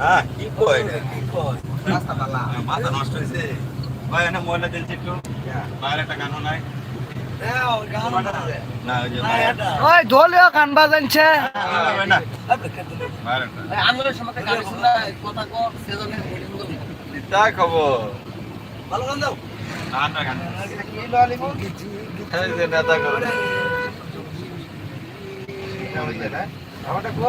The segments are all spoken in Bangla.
হ্যাঁ কি কয়? রাস্তা পালা মাথা নষ্ট হয়েছে ভাই এনে ময়লা দিয়েছি একটু। বাইরে একটা গানও নাই। খবর ভালো গান দাও না না। গান কি নেতা আমারটা কো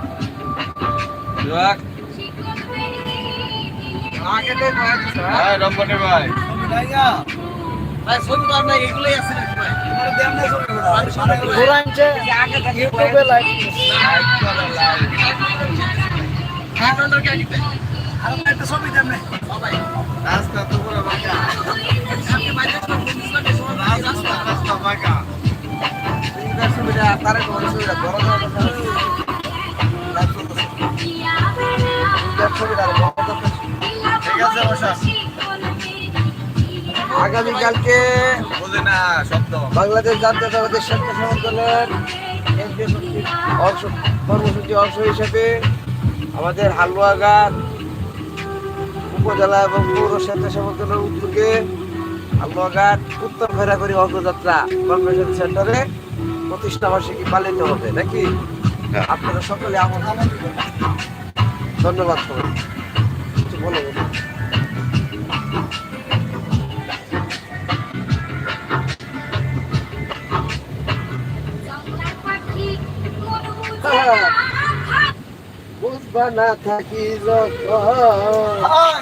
ছবি হ্যাঁ ছবি দেন রাস্তা তো পুরো রাস্তা রাস্তা সুবিধা তারে কোনো ঠিক আছে বসা আগামীকালকে বাংলাদেশ দলের কেন্দ্রীয় শক্তির অংশ কর্মসূচি অংশ হিসেবে আমাদের হালুয়াঘাট উপজেলা এবং পৌর স্বেচ্ছাসেবক দলের উদ্যোগে হালুয়াঘাট উত্তর খৈরাখড়ি অগ্রযাত্রা কনভেনশন সেন্টারে প্রতিষ্ঠা বার্ষিকী পালিত হবে নাকি হ্যাঁ। আপনারা সকলে আমার ধন্যবাদ সবাই। বলো। বলো। বুঝবা না থাকি যখন।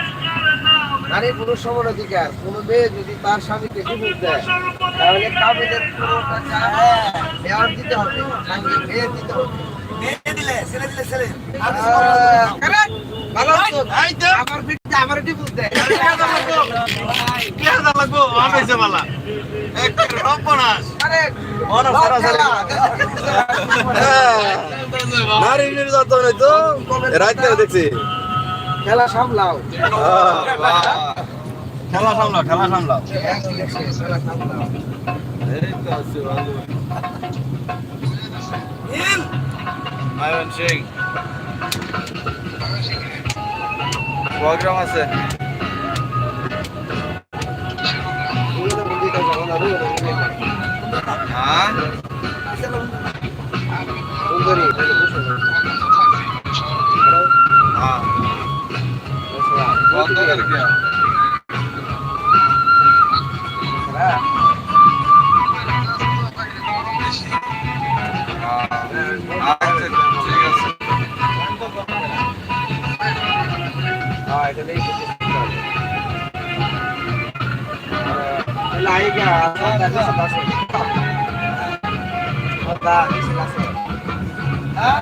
নারী পুরুষ সমান অধিকার কোন মেয়ে যদি তার স্বামীকে ডিভোর্স দেয় তাহলে কাবিলের টাকা দেওয়ার দিতে হবে মেয়ে দিতে হবে? মনে নারী নির্যাতন তো রাইতে দেখছি খেলা সামলাও। খেলা সামলাও খেলা সামলাও। মায়ন সিং। প্রোগ্রাম আছে। হ্যাঁ হ্যাঁ? எங்க இருக்கு Ah,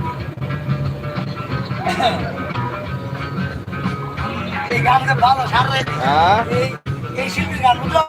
এই গান ভালো সার হ্যাঁ? এই শিল্পীর গান বুঝো